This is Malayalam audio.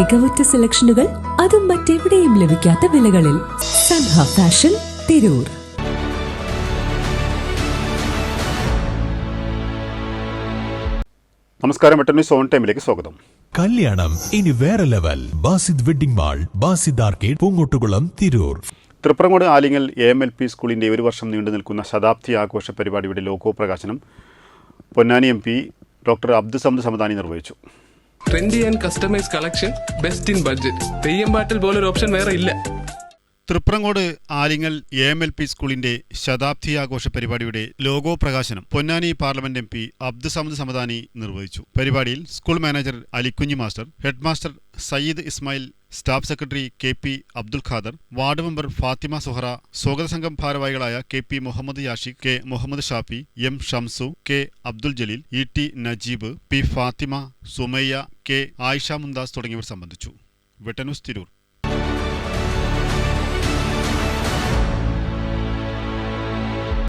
മികവുറ്റ സെലക്ഷനുകൾ അതും മറ്റെവിടെയും ലഭിക്കാത്ത വിലകളിൽ സൻഹ ഫാഷൻ തിരൂർ. നമസ്കാരം മറ്റൊരു സോൺ ടൈമിലേക്ക് സ്വാഗതം. കല്യാണം ഇനി വേറെ level. Basid wedding mall Basid arcade Poongottukulam Tirur. Thriprangode Alingal A M L P സ്കൂളിന്റെ ഒരു വർഷം നീണ്ടു നിൽക്കുന്ന ശതാബ്ദി ആഘോഷ പരിപാടിയുടെ ലോഗോ പ്രകാശനം Ponnani M P doctor Abdussamad Samadani നിർവഹിച്ചു. Trendy and customise collection best in budget Theyyam പാട്ടിൽ പോലൊരു ഓപ്ഷൻ വേറെ ഇല്ല. Thriprangode Alingal A M L P സ്കൂളിന്റെ ശതാബ്ദി ആഘോഷ പരിപാടിയുടെ ലോഗോ പ്രകാശനം Ponnani parliament M P Abdussamad Samadani നിർവഹിച്ചു. പരിപാടിയിൽ school manager Alikunji master head master Sayyid Ismail staff secretary K P Abdul Khader ward member Fathima Suhara സ്വാഗത സംഘം ഭാരവാഹികളായ K P Muhammad Yashi K Muhammad Shafi M Shamsu K Abdul Jaleel E T Najeeb P Fathima Sumayya K Ayisha Mumtaz തുടങ്ങിയവർ സംബന്ധിച്ചു. വെട്ടന്യൂസ് തിരൂർ.